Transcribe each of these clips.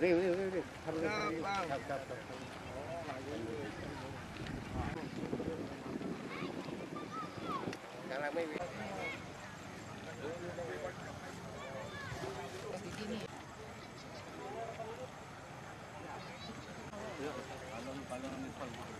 Rio, rio, rio, rio. Cap, cap, cap. Yeah, I don't know if I'm going to be fine.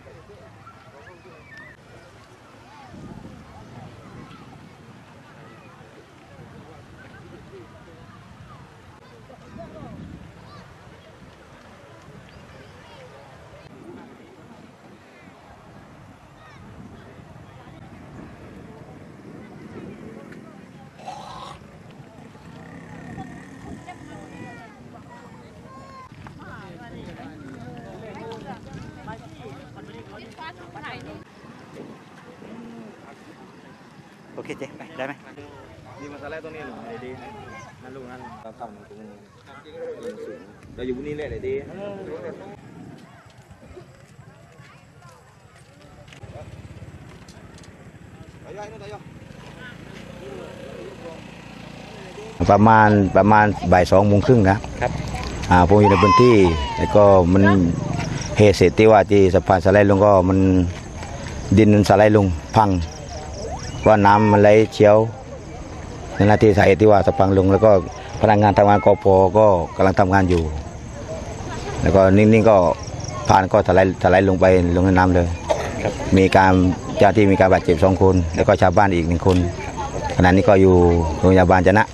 โอเคเจ๊ไปได้ไหมนี่มาสไลด์ตรงนี้หลุมดีนั่นลูกนั่นเราทำตรงนี้สูงเราอยู่บนนี้เลยไหนดีประมาณประมาณบ่ายสองโมงครึ่งนะครับอ่าผมอยู่ในพื้นที่แล้วก็มันเหตุเสร็จที่ว่าที่สะพานสไลด์ลงก็มัน ดินมันสไลด์ลงพังว่าน้ำมันไหลเชี่ยวในนาทีสาเหตุที่ว่าสะพานลง แล้วก็พนักงานทำงานกอพก็กำลังทำงานอยู่ แล้วก็นิ่งๆก็ผ่านก็ถลายถลายลงไปลงในน้ำเลยมีการเจ้าที่มีการบาดเจ็บสองคน แล้วก็ชาวบ้านอีกหนึ่งคนขณะนี้ก็อยู่โรงพยาบาลจนะ